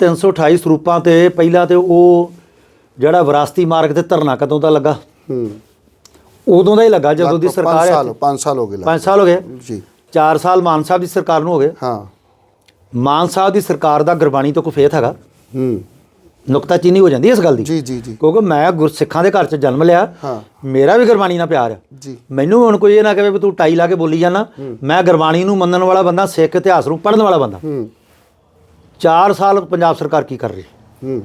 328 ਸਰੂਪਾਂ ਤੇ ਪਹਿਲਾਂ ਤੇ ਉਹ ਜਿਹੜਾ ਵਿਰਾਸਤੀ ਮਾਰਗ ਤੇ ਧਰਨਾ ਕਦੋਂ ਦਾ ਲੱਗਾ? ਹੂੰ। ਉਦੋਂ ਦਾ ਹੀ ਲੱਗਾ ਜਦੋਂ ਦੀ ਸਰਕਾਰ ਪੰਜ ਹੈ। ਸਾਲ 5 ਸਾਲ ਹੋ ਗਏ ਲੱਗ। 5 ਸਾਲ ਹੋ ਗਏ? ਜੀ। 4 ਸਾਲ ਮਾਨ ਸਾਹਿਬ ਦੀ ਸਰਕਾਰ ਨੂੰ ਹੋ ਗਏ? ਹਾਂ। ਮਾਨ ਸਾਹਿਬ ਦੀ ਸਰਕਾਰ ਦਾ ਗੁਰਬਾਣੀ ਤੋਂ ਕੋਈ ਫੇਥ ਹੈਗਾ? ਹੂੰ। ਨੁਕਤਾ ਚੀਨੀ ਹੋ ਜਾਂਦੀ ਹੈ ਇਸ ਗੱਲ ਦੀ? ਜੀ ਜੀ ਜੀ। ਕਿਉਂਕਿ ਮੈਂ ਗੁਰਸਿੱਖਾਂ ਦੇ ਘਰ 'ਚ ਜਨਮ ਲਿਆ। ਹਾਂ। ਮੇਰਾ ਵੀ ਗੁਰਬਾਣੀ ਨਾਲ ਪਿਆਰ ਆ ਜੀ। ਮੈਨੂੰ ਹੁਣ ਕੋਈ ਇਹ ਨਾ ਕਹੇ ਵੀ ਤੂੰ ਟਾਈ ਲਾ ਕੇ ਬੋਲੀ ਜਾਣਾ ਮੈਂ ਗੁਰਬਾਣੀ ਨੂੰ ਮੰਨਣ ਵਾਲਾ ਬੰਦਾ ਸਿੱਖ ਇਤਿਹਾਸ ਨੂੰ ਪੜ੍ਹਨ ਵਾਲਾ ਬੰਦਾ। ਹੂੰ। 4 ਸਾਲ ਪੰਜਾਬ ਸਰਕਾਰ ਕੀ ਕਰ ਰਹੀ? ਹੂੰ।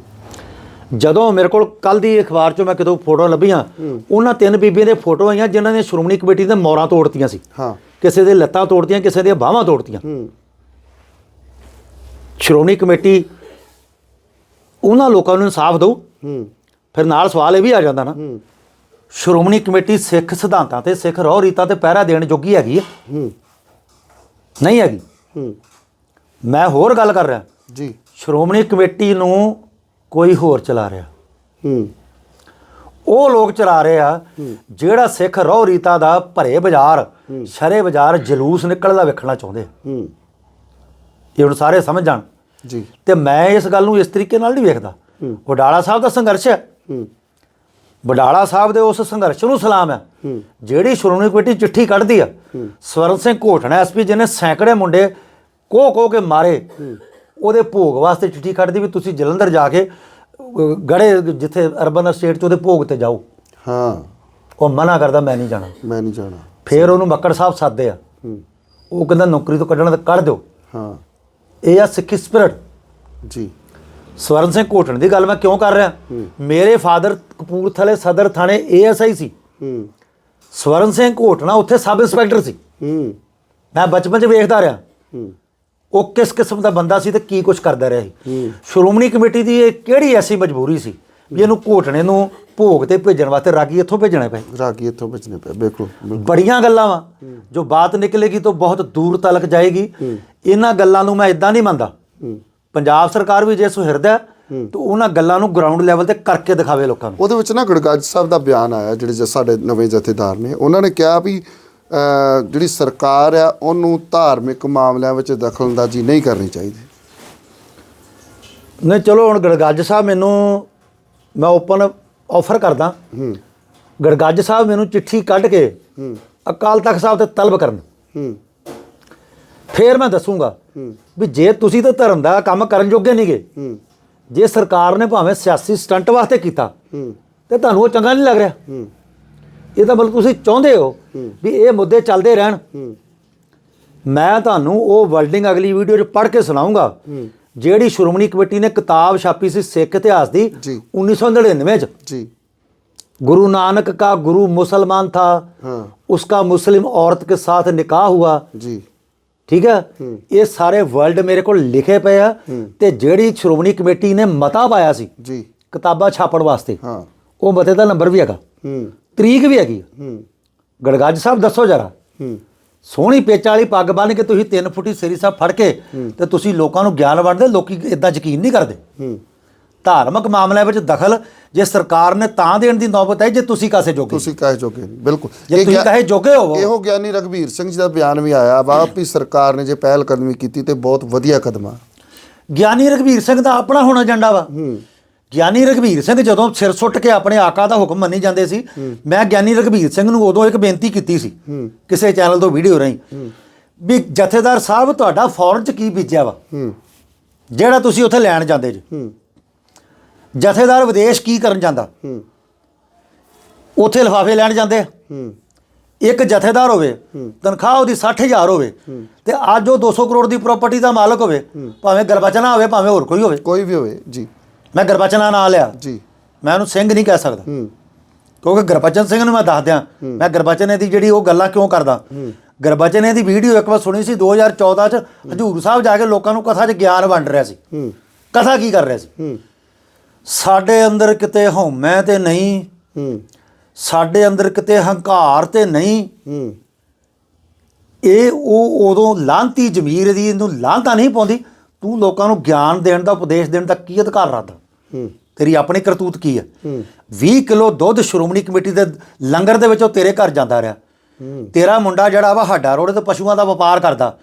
ਜਦੋਂ ਮੇਰੇ ਕੋਲ ਕੱਲ ਦੀ ਅਖਬਾਰ 'ਚੋਂ ਮੈਂ ਕਿਤੋਂ ਫੋਟੋ ਲੱਭੀਆਂ ਉਹਨਾਂ ਤਿੰਨ ਬੀਬੀਆਂ ਦੇ ਫੋਟੋ ਆਈਆਂ ਜਿਨ੍ਹਾਂ ਨੇ ਸ਼੍ਰੋਮਣੀ ਕਮੇਟੀ ਦੇ ਮੋਹਰਾਂ ਤੋੜਤੀਆਂ ਸੀ। ਹਾਂ। ਕਿਸੇ ਦੇ ਲੱਤਾਂ ਤੋੜਤੀਆਂ ਕਿਸੇ ਦੀਆਂ ਬਾਹਾਂ ਤੋੜਤੀਆਂ। ਹੂੰ। ਸ਼੍ਰੋਮਣੀ ਕਮੇਟੀ ਉਹਨਾਂ ਲੋਕਾਂ ਨੂੰ ਇਨਸਾਫ ਦਿਓ ਹੂੰ। ਫਿਰ ਨਾਲ ਸਵਾਲ ਇਹ ਵੀ ਆ ਜਾਂਦਾ ਨਾ। ਹੂੰ। ਸ਼੍ਰੋਮਣੀ ਕਮੇਟੀ ਸਿੱਖ ਸਿਧਾਂਤਾਂ ਤੇ ਸਿੱਖ ਰਹੁ ਰੀਤਾਂ ਤੇ ਪਹਿਰਾ ਦੇਣ ਜੋਗੀ ਹੈਗੀ ਹੈ ਹੂੰ। ਨਹੀਂ ਹੈਗੀ। ਹੂੰ। ਮੈਂ ਹੋਰ ਗੱਲ ਕਰ ਰਿਹਾ। ਜੀ। ਸ਼੍ਰੋਮਣੀ ਕਮੇਟੀ ਨੂੰ ਕੋਈ ਹੋਰ ਚਲਾ ਰਿਹਾ। ਹੂੰ। ਉਹ ਲੋਕ ਚਲਾ ਰਹੇ ਆ ਜਿਹੜਾ ਸਿੱਖ ਰਹੁ ਰੀਤਾਂ ਦਾ ਭਰੇ ਬਾਜ਼ਾਰ ਸ਼ਰੇ ਬਾਜ਼ਾਰ ਜਲੂਸ ਨਿਕਲਦਾ ਵੇਖਣਾ ਚਾਹੁੰਦੇ। ਹੂੰ। ਇਹ ਹੁਣ ਸਾਰੇ ਸਮਝ ਜਾਣ। ਜੀ। ਤੇ ਮੈਂ ਇਸ ਗੱਲ ਨੂੰ ਇਸ ਤਰੀਕੇ ਨਾਲ ਨਹੀਂ ਵੇਖਦਾ। ਵਡਾਲਾ ਸਾਹਿਬ ਦਾ ਸੰਘਰਸ਼ ਹੈ। ਹੂੰ। ਵਡਾਲਾ ਸਾਹਿਬ ਦੇ ਉਸ ਸੰਘਰਸ਼ ਨੂੰ ਸਲਾਮ ਹੈ। ਹੂੰ। ਜਿਹੜੀ ਸ਼੍ਰੋਮਣੀ ਕਮੇਟੀ ਚਿੱਠੀ ਕੱਢਦੀ ਆ ਸਵਰਨ ਸਿੰਘ ਘੋਟਣਾ ਐਸਪੀ ਜਿਹਨੇ ਸੈਂਕੜੇ ਮੁੰਡੇ ਕੋ ਕੋ ਕੇ ਮਾਰੇ ਉਹਦੇ ਭੋਗ ਵਾਸਤੇ ਚਿੱਠੀ ਕੱਢਦੀ ਵੀ ਤੁਸੀਂ ਜਲੰਧਰ ਜਾ ਕੇ ਗੜੇ ਜਿੱਥੇ ਅਰਬਨ ਸਟੇਟ ਚ ਉਹਦੇ ਭੋਗ ਤੇ ਜਾਓ। ਹਾਂ। ਉਹ ਮਨਾ ਕਰਦਾ ਮੈਂ ਨਹੀਂ ਜਾਣਾ। ਮੈਂ ਨਹੀਂ ਜਾਣਾ। ਫੇਰ ਉਹਨੂੰ ਮੱਕੜ ਸਾਹਿਬ ਸਾਦੇ ਆ। ਹੂੰ। ਉਹ ਕਹਿੰਦਾ ਨੌਕਰੀ ਤੋਂ ਕੱਢਣਾ ਤਾਂ ਕੱਢ ਦਿਓ। ਹਾਂ। ਇਹ ਆ ਸਿੱਖੀ ਸਪਿਰਿਟ ਜੀ। ਸਵਰਨ ਸਿੰਘ ਘੋਟਣ ਦੀ ਗੱਲ ਮੈਂ ਕਿਉਂ ਕਰ ਰਿਹਾ? ਮੇਰੇ ਫਾਦਰ ਕਪੂਰਥਲੇ ਸਦਰ ਥਾਣੇ ਏਐਸਆਈ ਸੀ। ਹੂੰ। ਸਵਰਨ ਸਿੰਘ ਘੋਟਣਾ ਉੱਥੇ ਸਬ ਇੰਸਪੈਕਟਰ ਸੀ। ਹੂੰ। ਮੈਂ ਬਚਪਨ 'ਚ ਵੇਖਦਾ ਰਿਹਾ। ਹੂੰ। ਉਹ ਕਿਸ ਕਿਸਮ ਦਾ ਬੰਦਾ ਸੀ ਤੇ ਕੀ ਕੁਝ ਕਰਦਾ ਰਿਹਾ ਸੀ। ਸ਼੍ਰੋਮਣੀ ਕਮੇਟੀ ਦੀ ਇਹ ਕਿਹੜੀ ਐਸੀ ਮਜਬੂਰੀ ਸੀ ਵੀ ਇਹਨੂੰ ਘੋਟਣੇ ਨੂੰ ਭੋਗ ਤੇ ਭੇਜਣ ਵਾਸਤੇ ਰਾਗੀ ਇੱਥੋਂ ਭੇਜਣੇ ਪਏ? ਰਾਗੀ ਇੱਥੋਂ ਬਚਨੇ ਪਿਆ ਬਿਲਕੁਲ। ਬੜੀਆਂ ਗੱਲਾਂ ਵਾ। ਜੋ ਬਾਤ ਨਿਕਲੇਗੀ ਤਾਂ ਬਹੁਤ ਦੂਰ ਤੱਕ ਜਾਏਗੀ। ਇਹਨਾਂ ਗੱਲਾਂ ਨੂੰ ਮੈਂ ਇਦਾਂ ਨਹੀਂ ਮੰਨਦਾ। ਪੰਜਾਬ ਸਰਕਾਰ ਵੀ ਜੇ ਸੁਹਿਰਦਾ ਤਾਂ ਉਹਨਾਂ ਗੱਲਾਂ ਨੂੰ ਗਰਾਊਂਡ ਲੈਵਲ ਤੇ ਕਰਕੇ ਦਿਖਾਵੇ ਲੋਕਾਂ ਨੂੰ। ਉਹਦੇ ਵਿੱਚ ਨਾ ਗੜਗੱਜ ਸਾਹਿਬ ਦਾ ਬਿਆਨ ਆਇਆ ਜਿਹੜੇ ਸਾਡੇ ਨਵੇਂ ਜਥੇਦਾਰ ਨੇ ਉਹਨਾਂ ਨੇ ਕਿਹਾ ਵੀ ਜਿਹੜੀ ਸਰਕਾਰ ਆ ਉਹਨੂੰ ਧਾਰਮਿਕ ਮਾਮਲਿਆਂ ਵਿੱਚ ਦਖਲਅੰਦਾਜ਼ੀ ਨਹੀਂ ਕਰਨੀ ਚਾਹੀਦੀ। ਨਹੀਂ ਚਲੋ ਹੁਣ ਗੜਗੱਜ ਸਾਹਿਬ ਮੈਨੂੰ ਮੈਂ ਓਪਨ ਆਫਰ ਕਰਦਾ। ਹੂੰ। ਗੜਗੱਜ ਸਾਹਿਬ ਮੈਨੂੰ ਚਿੱਠੀ ਕੱਢ ਕੇ ਹੂੰ। ਅਕਾਲ ਤਖਤ ਸਾਹਿਬ ਤੇ ਤਲਬ ਕਰਨ। ਹੂੰ। ਫੇਰ ਮੈਂ ਦੱਸੂਗਾ ਹੂੰ। ਵੀ ਜੇ ਤੁਸੀਂ ਤਾਂ ਧਰਮ ਦਾ ਕੰਮ ਕਰਨ ਜੋਗੇ ਨਹੀਂਗੇ ਹੂੰ। ਜੇ ਸਰਕਾਰ ਨੇ ਭਾਵੇਂ ਸਿਆਸੀ ਸਟੰਟ ਵਾਸਤੇ ਕੀਤਾ ਹੂੰ। ਤੇ ਤੁਹਾਨੂੰ ਉਹ ਚੰਗਾ ਨਹੀਂ ਲੱਗ ਰਿਹਾ। ਹੂੰ। ਇਹ ਤਾਂ ਬਲ ਤੁਸੀਂ ਚਾਹੁੰਦੇ ਹੋ ਵੀ ਇਹ ਮੁੱਦੇ ਚੱਲਦੇ ਰਹਿਣ। ਮੈਂ ਤੁਹਾਨੂੰ ਉਹ ਵਰਲਡਿੰਗ ਅਗਲੀ ਵੀਡੀਓ 'ਚ ਪੜ੍ਹ ਕੇ ਸੁਣਾਉਂਗਾ। ਜਿਹੜੀ ਸ਼੍ਰੋਮਣੀ ਕਮੇਟੀ ਨੇ ਕਿਤਾਬ ਛਾਪੀ ਸੀ ਸਿੱਖ ਇਤਿਹਾਸ ਦੀ 1999 ਚ। ਜੀ। ਗੁਰੂ ਨਾਨਕ ਦਾ ਗੁਰੂ ਮੁਸਲਮਾਨ ਥਾ ਹਾਂ। ਉਸਕਾ ਮੁਸਲਿਮ ਔਰਤ ਕੇ ਸਾਥ ਨਿਕਾਹ ਹੁਆ। ਜੀ। ਠੀਕ ਹੈ? ਇਹ ਸਾਰੇ ਵਰਲਡ ਮੇਰੇ ਕੋਲ ਲਿਖੇ ਪਏ ਆ ਤੇ ਜਿਹੜੀ ਸ਼੍ਰੋਮਣੀ ਕਮੇਟੀ ਨੇ ਮਤਾ ਪਾਇਆ ਸੀ ਜੀ। ਕਿਤਾਬਾਂ ਛਾਪਣ ਵਾਸਤੇ ਹਾਂ। ਉਹ ਮਤੇ ਦਾ ਨੰਬਰ ਵੀ ਹੈਗਾ। ਤਰੀਕ ਵੀ ਹੈਗੀ ਹੂੰ। ਗੜਗੱਜ ਸਾਹਿਬ ਦੱਸੋ ਜਰਾ। ਹੂੰ। ਸੋਹਣੀ ਪੇਚਾਂ ਵਾਲੀ ਪੱਗ ਬੰਨ ਕੇ ਤੁਸੀਂ 3 ਫੁੱਟੀ ਸੇਰੀ ਸਾਹਿਬ ਫੜ ਕੇ ਤੇ ਤੁਸੀਂ ਲੋਕਾਂ ਨੂੰ ਗਿਆਨ ਵੰਡਦੇ ਲੋਕੀ ਇਦਾਂ ਯਕੀਨ ਨਹੀਂ ਕਰਦੇ। ਹੂੰ। ਧਾਰਮਿਕ ਮਾਮਲਿਆਂ ਵਿੱਚ ਦਖਲ ਜੇ ਸਰਕਾਰ ਨੇ ਤਾਂ ਦੇਣ ਦੀ ਨੌਬਤ ਹੈ ਜੇ ਤੁਸੀਂ ਕਾਸੇ ਜੋਗੇ? ਤੁਸੀਂ ਕਹੇ ਜੋਗੇ? ਬਿਲਕੁਲ। ਜੇ ਤੁਸੀਂ ਕਹੇ ਜੋਗੇ ਹੋਵੋ? ਇਹੋ ਗਿਆਨੀ ਰਘਬੀਰ ਸਿੰਘ ਜੀ ਦਾ ਬਿਆਨ ਵੀ ਆਇਆ ਵਾ ਵੀ ਸਰਕਾਰ ਨੇ ਜੇ ਪਹਿਲ ਕਦਮੀ ਕੀਤੀ ਤੇ ਬਹੁਤ ਵਧੀਆ ਕਦਮ। ਆ ਗਿਆਨੀ ਰਘਬੀਰ ਸਿੰਘ ਦਾ ਆਪਣਾ ਹੁਣ ਏਜੰਡਾ ਵਾ। ਗਿਆਨੀ ਰਘਬੀਰ ਸਿੰਘ ਜਦੋਂ ਸਿਰ ਸੁੱਟ ਕੇ ਆਪਣੇ ਆਕਾ ਦਾ ਹੁਕਮ ਮੰਨੀ ਜਾਂਦੇ ਸੀ, ਮੈਂ ਗਿਆਨੀ ਰਘਬੀਰ ਸਿੰਘ ਨੂੰ ਉਦੋਂ ਇੱਕ ਬੇਨਤੀ ਕੀਤੀ ਸੀ, ਕਿਸੇ ਚੈਨਲ ਤੋਂ ਵੀਡੀਓ ਰਾਹੀਂ, ਵੀ ਜਥੇਦਾਰ ਸਾਹਿਬ, ਤੁਹਾਡਾ ਫੌਰਨ ਚ ਕੀ ਬੀਜਿਆ ਵਾ? ਜਿਹੜਾ ਤੁਸੀਂ ਉੱਥੇ ਲੈਣ ਜਾਂਦੇ ਜੀ। ਜਥੇਦਾਰ ਵਿਦੇਸ਼ ਕੀ ਕਰਨ ਜਾਂਦਾ? ਉੱਥੇ ਲਿਫਾਫੇ ਲੈਣ ਜਾਂਦੇ ਇੱਕ ਜਥੇਦਾਰ ਹੋਵੇ, ਤਨਖਾਹ ਉਹਦੀ 60000 ਹੋਵੇ, ਤੇ ਅੱਜ ਉਹ 200 ਕਰੋੜ ਦੀ ਪ੍ਰਾਪਰਟੀ ਦਾ ਮਾਲਕ ਹੋਵੇ, ਭਾਵੇਂ ਗਰਬਚਨਾ ਹੋਵੇ, ਭਾਵੇਂ ਹੋਰ ਕੋਈ ਹੋਵੇ। ਕੋਈ ਵੀ ਹੋਵੇ, ਜੀ। ਮੈਂ ਗਰਬਚਨਾ ਨਾਂ ਲਿਆ। ਜੀ। ਮੈਂ ਉਹਨੂੰ ਸਿੰਘ ਨਹੀਂ ਕਹਿ ਸਕਦਾ। ਹੂੰ। ਕਿਉਂਕਿ ਗੁਰਬਚਨ ਸਿੰਘ ਨੂੰ ਮੈਂ ਦੱਸ ਦਿਆਂ। ਮੈਂ ਗੁਰਬਚਨ ਦੀ ਜਿਹੜੀ ਉਹ ਗੱਲਾਂ ਕਿਉਂ ਕਰਦਾ? ਗੁਰਬਚਨ ਦੀ ਵੀਡੀਓ ਇੱਕ ਵਾਰ ਸੁਣੀ ਸੀ 2014 ਚ। ਹਜੂਰ ਸਾਹਿਬ ਜਾ ਕੇ ਲੋਕਾਂ ਨੂੰ ਕਥਾ 'ਚ ਗਿਆਨ ਵੰਡ ਰਿਹਾ ਸੀ। ਹੂੰ। ਕਥਾ ਕੀ ਕਰ ਰਿਹਾ ਸੀ? ਹੂੰ। ਸਾਡੇ ਅੰਦਰ ਕਿਤੇ ਹਉਮੈ ਤੇ ਨਹੀਂ। ਹੂੰ। ਸਾਡੇ ਅੰਦਰ ਕਿਤੇ ਹੰਕਾਰ ਤੇ ਨਹੀਂ। ਹੂੰ। ਇਹ ਉਹ ਉਦੋਂ ਲਾਂਤੀ ਜ਼ਮੀਰ ਦੀ ਇਹਨੂੰ ਲਾਂਤਾ ਨਹੀਂ ਪਾਉਂਦੀ। ਤੂੰ ਲੋਕਾਂ ਨੂੰ ਗਿਆਨ ਦੇਣ ਦਾ ਉਪਦੇਸ਼ ਦੇਣ ਦਾ ਕੀ ਅਧਿਕਾਰ ਰੱਖਦਾ? ਤੇਰੀ ਆਪਣੀ ਕਰਤੂਤ ਕੀ ਹੈ ਹੂੰ। 20 ਕਿਲੋ ਦੁੱਧ ਸ਼੍ਰੋਮਣੀ ਕਮੇਟੀ ਦੇ ਲੰਗਰ ਦੇ ਵਿੱਚੋਂ ਤੇਰੇ ਘਰ ਜਾਂਦਾ ਰਿਹਾ। ਤੇਰਾ ਮੁੰਡਾ ਜਿਹੜਾ ਵਾ ਹੱਡਾ ਰੋਡ ਤੇ ਪਸ਼ੂਆਂ ਦਾ ਵਪਾਰ ਕਰਦਾ।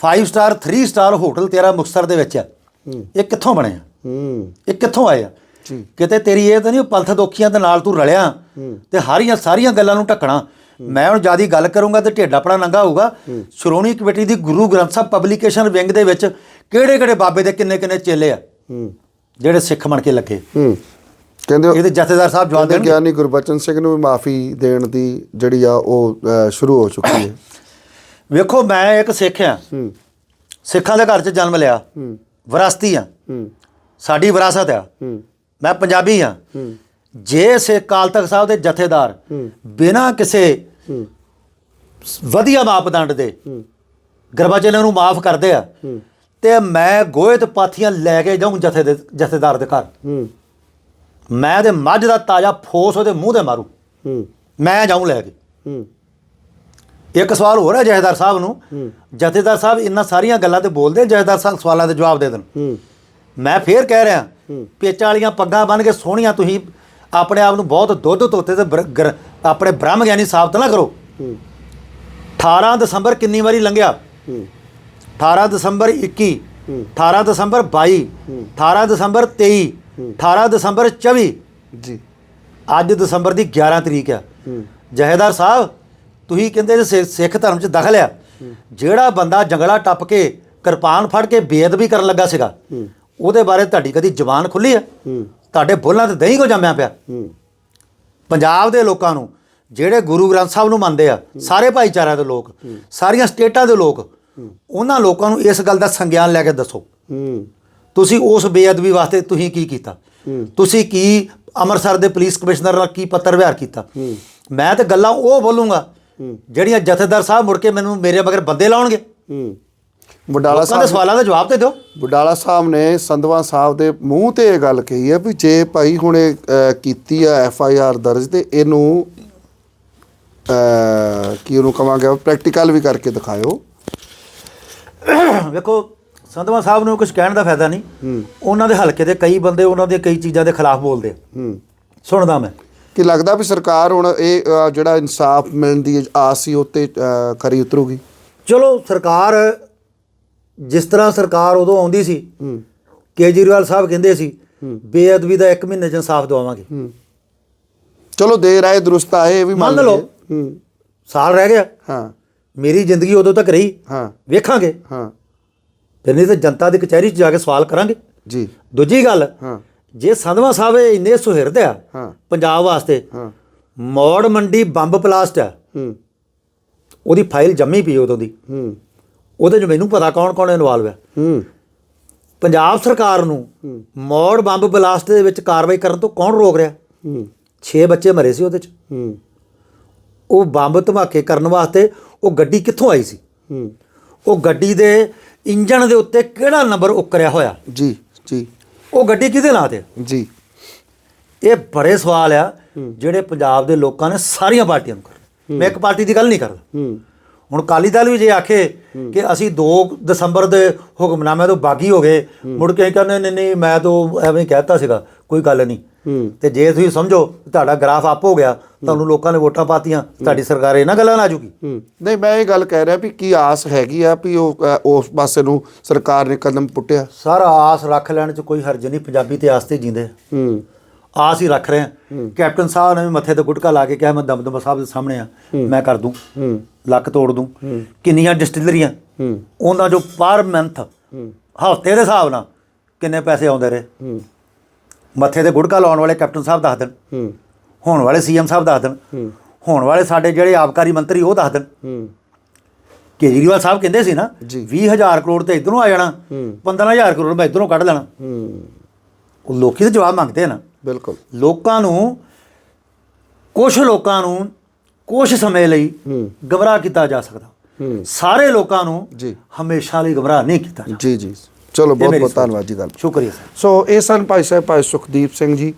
5 ਸਟਾਰ 3 ਸਟਾਰ ਹੋਟਲ ਤੇਰਾ ਮੁਕਤਸਰ ਦੇ ਵਿੱਚ ਹੈ। ਇਹ ਕਿੱਥੋਂ ਬਣੇ ਆ? ਹੂੰ। ਇਹ ਕਿੱਥੋਂ ਆਏ ਆ? ਜੀ। ਕਿਤੇ ਤੇਰੀ ਇਹ ਤਾਂ ਨਹੀਂ ਪਲਥ ਦੋਖੀਆਂ ਦੇ ਨਾਲ ਤੂੰ ਰਲਿਆ। ਤੇ ਹਾਰੀਆਂ ਸਾਰੀਆਂ ਗੱਲਾਂ ਨੂੰ ਢੱਕਣਾ। ਮੈਂ ਹੁਣ ਜਿਆਦੀ ਗੱਲ ਕਰੂੰਗਾ ਤੇ ਢੇਡ ਆਪਣਾ ਨੰਗਾ ਹੋਊਗਾ। ਸ਼੍ਰੋਮਣੀ ਕਮੇਟੀ ਦੀ ਗੁਰੂ ਗ੍ਰੰਥ ਸਾਹਿਬ ਪਬਲੀਕੇਸ਼ਨ ਵਿੰਗ ਦੇ ਵਿੱਚ ਕਿਹੜੇ ਕਿਹੜੇ ਬਾਬੇ ਦੇ ਕਿੰਨੇ ਕਿੰਨੇ ਚੇਲੇ ਆ? ਜਿਹੜੇ ਸਿੱਖ ਬਣ ਕੇ ਲੱਗੇ। ਹੂੰ। ਕਹਿੰਦੇ ਇਹਦੇ ਜਥੇਦਾਰ ਸਾਹਿਬ ਜਵਾਬ ਦੇਣਗੇ। ਗਿਆਨੀ ਗੁਰਬਚਨ ਸਿੰਘ ਨੂੰ ਵੀ ਮਾਫੀ ਦੇਣ ਦੀ ਜਿਹੜੀ ਆ ਉਹ ਸ਼ੁਰੂ ਹੋ ਚੁੱਕੀ ਹੈ। ਵੇਖੋ ਮੈਂ ਇੱਕ ਸਿੱਖ ਆ ਹੂੰ। ਸਿੱਖਾਂ ਦੇ ਘਰ 'ਚ ਜਨਮ ਲਿਆ। ਹੂੰ। ਵਿਰਾਸਤੀ ਆ ਹੂੰ। ਸਾਡੀ ਵਿਰਾਸਤ ਆ। ਹੂੰ। ਮੈਂ ਪੰਜਾਬੀ ਆ ਹੂੰ। ਜੇ ਸੇ ਕਾਲ ਤਖਤ ਸਾਹਿਬ ਦੇ ਜਥੇਦਾਰ ਬਿਨਾਂ ਕਿਸੇ ਹੂੰ। ਵਧੀਆ ਮਾਪਦੰਡ ਦੇ ਹੂੰ। ਗਰਬਾਚਨਾਂ ਨੂੰ ਮਾਫ ਕਰਦੇ ਆ ਹੂੰ। ਤੇ ਮੈਂ ਗੋਹੇ ਤੇ ਪਾਥੀਆਂ ਲੈ ਕੇ ਜਾਊਂ ਜਥੇ ਦੇ ਜਥੇਦਾਰ ਦੇ ਘਰ। ਹੂੰ। ਮੈਂ ਤੇ ਮੱਝ ਦਾ ਤਾਜ਼ਾ ਫੋਸ ਉਹਦੇ ਮੂੰਹ ਤੇ ਮਾਰੂ। ਹੂੰ। ਮੈਂ ਜਾਊਂ ਲੈ ਕੇ। ਹੂੰ। ਇੱਕ ਸਵਾਲ ਹੈ ਜਥੇਦਾਰ ਸਾਹਿਬ ਨੂੰ। ਜਥੇਦਾਰ ਸਾਹਿਬ ਇੰਨਾ ਸਾਰੀਆਂ ਗੱਲਾਂ ਤੇ ਬੋਲਦੇ ਜਥੇਦਾਰ ਸਾਹਿਬ ਸਵਾਲਾਂ ਦੇ ਜਵਾਬ ਦੇ ਦੇਣ। ਹੂੰ। ਮੈਂ ਫੇਰ ਕਹਿ ਰਿਹਾ ਪੇਚਾਂ ਵਾਲੀਆਂ ਪੱਗਾਂ ਬੰਨ ਕੇ ਸੋਹਣੀਆਂ ਤੁਸੀਂ ਆਪਣੇ ਆਪ ਨੂੰ ਬਹੁਤ ਦੁੱਧ ਧੋਤੇ ਤੇ ਆਪਣੇ ਬ੍ਰਹਮ ਗਿਆਨੀ ਸਾਬਤ ਨਾ ਕਰੋ। ਹੂੰ। 18 ਦਸੰਬਰ ਕਿੰਨੀ ਵਾਰੀ ਲੰਘਿਆ? ਹੂੰ। 18 ਦਸੰਬਰ 21 18 ਦਸੰਬਰ 22 18 ਦਸੰਬਰ 23 18 ਦਸੰਬਰ 24 ਜੀ। ਅੱਜ ਦਸੰਬਰ ਦੀ 11 ਤਰੀਕ ਆ। ਜਹੇਦਾਰ ਸਾਹਿਬ ਤੁਸੀਂ ਕਹਿੰਦੇ ਸਿੱਖ ਧਰਮ 'ਚ ਦਖਲ ਆ ਜਿਹੜਾ ਬੰਦਾ ਜੰਗਲਾ ਟੱਪ ਕੇ ਕਿਰਪਾਨ ਫੜ ਕੇ ਬੇਅਦਬੀ ਕਰਨ ਲੱਗਾ ਸੀਗਾ ਉਹਦੇ ਬਾਰੇ ਤੁਹਾਡੀ ਕਦੀ ਜ਼ੁਬਾਨ ਖੁੱਲੀ ਆ? ਤੁਹਾਡੇ ਬੋਲਾਂ ਤੇ ਦਹੀਂ ਕੋ ਜੰਮਿਆ ਪਿਆ? ਪੰਜਾਬ ਦੇ ਲੋਕਾਂ ਨੂੰ ਜਿਹੜੇ ਗੁਰੂ ਗ੍ਰੰਥ ਸਾਹਿਬ ਨੂੰ ਮੰਨਦੇ ਆ ਸਾਰੇ ਭਾਈਚਾਰਿਆਂ ਦੇ ਲੋਕ ਸਾਰੀਆਂ ਸਟੇਟਾਂ ਦੇ ਲੋਕ ਉਹਨਾਂ ਲੋਕਾਂ ਨੂੰ ਇਸ ਗੱਲ ਦਾ ਸੰਗਿਆਨ ਲੈ ਕੇ ਦੱਸੋ। ਤੁਸੀਂ ਉਸ ਬੇਅਦਬੀ ਵਾਸਤੇ ਤੁਸੀਂ ਕੀ ਕੀਤਾ? ਤੁਸੀਂ ਕੀ ਅੰਮ੍ਰਿਤਸਰ ਦੇ ਪੁਲਿਸ ਕਮਿਸ਼ਨਰ ਨਾਲ ਕੀ ਪੱਤਰ ਵਿਹਾਰ ਕੀਤਾ? ਮੈਂ ਤੇ ਗੱਲਾਂ ਉਹ ਬੋਲੂੰਗਾ ਜਿਹੜੀਆਂ ਜਥੇਦਾਰ ਸਾਹਿਬ ਮੁੜ ਕੇ ਮੈਨੂੰ ਮੇਰੇ ਮਗਰ ਬੰਦੇ ਲਾਉਣਗੇ। ਵਡਾਲਾ ਲੋਕਾਂ ਦੇ ਸਾਹਿਬ ਸਵਾਲਾਂ ਦਾ ਜਵਾਬ ਤੇ ਦਿਓ। ਵਡਾਲਾ ਸਾਹਿਬ ਨੇ ਸੰਧਵਾ ਸਾਹਿਬ ਦੇ ਮੂੰਹ ਤੇ ਇਹ ਗੱਲ ਕਹੀ ਹੈ ਵੀ ਜੇ ਭਾਈ ਹੁਣੇ ਅ, ਕੀਤੀ ਆ ਐਫ ਆਈ ਆਰ ਦਰਜ ਤੇ ਇਹਨੂੰ ਕੀ ਉਹਨੂੰ ਕਵਾਂਗੇ ਪ੍ਰੈਕਟੀਕਲ ਵੀ ਕਰਕੇ ਦਿਖਾਇਓ। ਵੇਖੋ ਸੰਧਵਾ ਸਾਹਿਬ ਨੂੰ ਕੁਝ ਕਹਿਣ ਦਾ ਫਾਇਦਾ ਨਹੀਂ। ਉਹਨਾਂ ਦੇ ਹਲਕੇ ਦੇ ਕਈ ਬੰਦੇ ਉਹਨਾਂ ਦੀਆਂ ਕਈ ਚੀਜ਼ਾਂ ਦੇ ਖਿਲਾਫ ਬੋਲਦੇ ਸੁਣਦਾ ਮੈਂ। ਕਿ ਲੱਗਦਾ ਵੀ ਸਰਕਾਰ ਹੁਣ ਇਹ ਜਿਹੜਾ ਇਨਸਾਫ ਮਿਲਣ ਦੀ ਆਸ ਸੀ ਉੱਤੇ ਖਰੀ ਉਤਰੂਗੀ? ਚਲੋ ਸਰਕਾਰ ਜਿਸ ਤਰ੍ਹਾਂ ਸਰਕਾਰ ਉਦੋਂ ਆਉਂਦੀ ਸੀ ਕੇਜਰੀਵਾਲ ਸਾਹਿਬ ਕਹਿੰਦੇ ਸੀ ਬੇਅਦਬੀ ਦਾ 1 ਮਹੀਨੇ ਚ ਇਨਸਾਫ ਦਵਾਵਾਂਗੇ। ਚਲੋ ਦੇਰ ਆਏ ਦਰੁਸਤ ਆਏ ਇਹ ਵੀ ਮੰਨ ਲਓ। ਸਾਲ ਰਹਿ ਗਿਆ। ਹਾਂ। ਮੇਰੀ ਜ਼ਿੰਦਗੀ ਉਦੋਂ ਤੱਕ ਰਹੀ। ਹਾਂ। ਵੇਖਾਂਗੇ। ਹਾਂ। ਫਿਰ ਨਹੀਂ ਤਾਂ ਜਨਤਾ ਦੀ ਕਚਹਿਰੀ 'ਚ ਜਾ ਕੇ ਸਵਾਲ ਕਰਾਂਗੇ। ਜੀ। ਦੂਜੀ ਗੱਲ ਹਾਂ। ਜੇ ਸੰਧਵਾ ਸਾਹਿਬ ਇੰਨੇ ਸੁਹਿਰਦ ਆ ਹਾਂ। ਪੰਜਾਬ ਵਾਸਤੇ ਹਾਂ। ਮੌੜ ਮੰਡੀ ਬੰਬ ਬਲਾਸਟ ਆ ਹੂੰ। ਉਹਦੀ ਫਾਈਲ ਜੰਮੀ ਪਈ ਉਦੋਂ ਦੀ। ਹੂੰ। ਉਹਦੇ 'ਚ ਮੈਨੂੰ ਪਤਾ ਕੌਣ ਕੌਣ ਇਨਵੋਲਵ ਹੈ ਹੂੰ। ਪੰਜਾਬ ਸਰਕਾਰ ਨੂੰ ਮੌੜ ਬੰਬ ਬਲਾਸਟ ਦੇ ਵਿੱਚ ਕਾਰਵਾਈ ਕਰਨ ਤੋਂ ਕੌਣ ਰੋਕ ਰਿਹਾ? ਹੂੰ। 6 ਬੱਚੇ ਮਰੇ ਸੀ ਉਹਦੇ 'ਚ। ਹੂੰ। ਉਹ ਬੰਬ ਧਮਾਕੇ ਕਰਨ ਵਾਸਤੇ ਉਹ ਗੱਡੀ ਕਿੱਥੋਂ ਆਈ ਸੀ? ਹੂੰ। ਉਹ ਗੱਡੀ ਦੇ ਇੰਜਣ ਦੇ ਉੱਤੇ ਕਿਹੜਾ ਨੰਬਰ ਉਕਰਿਆ ਹੋਇਆ? ਜੀ ਜੀ। ਉਹ ਗੱਡੀ ਕਿਹਦੇ ਨਾਂ ਤੇ? ਜੀ। ਇਹ ਬੜੇ ਸਵਾਲ ਆ ਜਿਹੜੇ ਪੰਜਾਬ ਦੇ ਲੋਕਾਂ ਨੇ ਸਾਰੀਆਂ ਪਾਰਟੀਆਂ ਨੂੰ ਕਰਨੇ। ਮੈਂ ਇੱਕ ਪਾਰਟੀ ਦੀ ਗੱਲ ਨਹੀਂ ਕਰਦਾ। ਹੂੰ। ਹੁਣ ਕਾਲੀ ਦਲ ਵੀ ਜੇ ਆਖੇ ਕਿ ਅਸੀਂ 2 ਦਸੰਬਰ ਦੇ ਹੁਕਮਨਾਮੇ ਤੋਂ ਬਾਗੀ ਹੋ ਗਏ ਮੁੜ ਕੇ ਕਹਿੰਦੇ ਨਹੀਂ ਨਹੀਂ ਮੈਂ ਤਾਂ ਐਵੇਂ ਕਹਿਤਾ ਸੀਗਾ ਕੋਈ ਗੱਲ ਨਹੀਂ। ਤੇ ਜੇ ਤੁਸੀਂ ਸਮਝੋ ਤੁਹਾਡਾ ਗ੍ਰਾਫ ਅਪ ਹੋ ਗਿਆ ਤੁਹਾਨੂੰ ਲੋਕਾਂ ਨੇ ਵੋਟਾਂ ਪਾਤੀਆਂ ਤੁਹਾਡੀ ਸਰਕਾਰ ਇਹਨਾਂ ਗੱਲਾਂ ਨਾਲ ਆ ਜੂਗੀ। ਹੂੰ। ਨਹੀਂ ਮੈਂ ਇਹ ਗੱਲ ਕਹਿ ਰਿਹਾ ਵੀ ਕੀ ਆਸ ਹੈਗੀ ਆ ਵੀ ਉਹ ਉਸ ਪਾਸੇ ਨੂੰ ਸਰਕਾਰ ਨੇ ਕਦਮ ਪੁੱਟਿਆ? ਸਾਰਾ ਆਸ ਰੱਖ ਲੈਣ ਚ ਕੋਈ ਹਰਜ ਨਹੀਂ ਪੰਜਾਬੀ ਤੇ ਆਸ ਤੇ ਜਿੰਦੇ ਹੂੰ। ਆਸ ਹੀ ਰੱਖ ਰਹੇ ਆ। ਕੈਪਟਨ ਸਾਹਿਬ ਨੇ ਵੀ ਮੱਥੇ ਤੇ ਗੁਟਕਾ ਲਾ ਕੇ ਕਿਹਾ ਮੈਂ ਦਮਦਮਾ ਸਾਹਿਬ ਦੇ ਸਾਹਮਣੇ ਆ ਮੈਂ ਕਰ ਦੂੰ ਲੱਕ ਤੋੜ ਦੂੰ। ਕਿੰਨੀਆਂ ਡਿਸਟਿਲਰੀਆਂ ਉਹਨਾਂ ਜੋ ਪਰ ਮੰਥ ਹਫ਼ਤੇ ਦੇ ਹਿਸਾਬ ਨਾਲ ਕਿੰਨੇ ਪੈਸੇ ਆਉਂਦੇ ਰਹੇ। ਮੱਥੇ ਤੇ ਗੁਟਕਾ ਲਾਉਣ ਵਾਲੇ ਕੈਪਟਨ ਸਾਹਿਬ ਦੱਸ ਦੇਣ। ਹੋਣ ਵਾਲੇ ਸੀਐਮ ਸਾਹਿਬ ਦੱਸ ਦੇਣ। ਹੋਣ ਵਾਲੇ ਸਾਡੇ ਜਿਹੜੇ ਆਬਕਾਰੀ ਮੰਤਰੀ ਉਹ ਦੱਸ ਦੇਣ। ਕੇਜਰੀਵਾਲ ਸਾਹਿਬ ਕਹਿੰਦੇ ਸੀ ਨਾ ਜੀ। 20000 ਕਰੋੜ ਤੇ ਇਧਰੋਂ ਆ ਜਾਣਾ 15000 ਕਰੋੜ ਮੈਂ ਇਧਰੋਂ ਕੱਢ ਲੈਣਾ। ਉਹ ਲੋਕੀ ਤਾਂ ਜਵਾਬ ਮੰਗਦੇ ਨਾ। ਬਿਲਕੁਲ। ਲੋਕਾਂ ਨੂੰ ਕੁਝ ਲੋਕਾਂ ਨੂੰ ਕੁਝ ਸਮੇਂ ਲਈ ਗਮਰਾਹ ਕੀਤਾ ਜਾ ਸਕਦਾ। ਸਾਰੇ ਲੋਕਾਂ ਨੂੰ ਜੀ। ਹਮੇਸ਼ਾ ਲਈ ਗਮਰਾਹ ਨਹੀਂ ਕੀਤਾ ਜਾ ਜੀ ਚਲੋ ਬਹੁਤ ਬਹੁਤ। ਧੰਨਵਾਦ ਜੀ ਗੱਲ ਸ਼ੁਕਰੀਆ ਸੋ ਇਹ ਸਨ ਭਾਈ ਸਾਹਿਬ ਭਾਈ ਸੁਖਦੀਪ ਸਿੰਘ ਜੀ।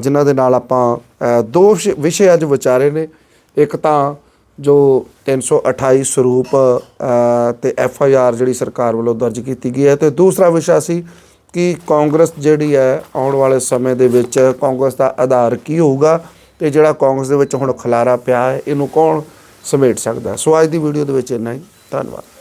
ਜਿਨ੍ਹਾਂ ਦੇ ਨਾਲ ਆਪਾਂ ਦੋ ਵਿਸ਼- ਵਿਸ਼ੇ ਅੱਜ ਵਿਚਾਰੇ ਨੇ। ਇੱਕ ਤਾਂ ਜੋ 328 ਸਰੂਪ ਅ, ਤੇ ਐਫ ਆਈ ਆਰ ਜਿਹੜੀ ਸਰਕਾਰ ਵੱਲੋਂ ਦਰਜ ਕੀਤੀ ਗਈ ਹੈ। ਤੇ ਦੂਸਰਾ ਵਿਸ਼ਾ ਸੀ ਕਿ ਕਾਂਗਰਸ ਜਿਹੜੀ ਹੈ ਆਉਣ ਵਾਲੇ ਸਮੇਂ ਦੇ ਵਿੱਚ ਕਾਂਗਰਸ ਦਾ ਆਧਾਰ ਕੀ ਹੋਊਗਾ ਤੇ ਜਿਹੜਾ ਕਾਂਗਰਸ ਦੇ ਵਿੱਚ ਹੁਣ ਖਲਾਰਾ ਪਿਆ ਹੈ ਇਹਨੂੰ ਕੌਣ ਸਮੇਟ ਸਕਦਾ ਸੋ ਅੱਜ ਦੀ ਵੀਡੀਓ ਦੇ ਵਿੱਚ ਇੰਨਾ ਹੀ। ਧੰਨਵਾਦ।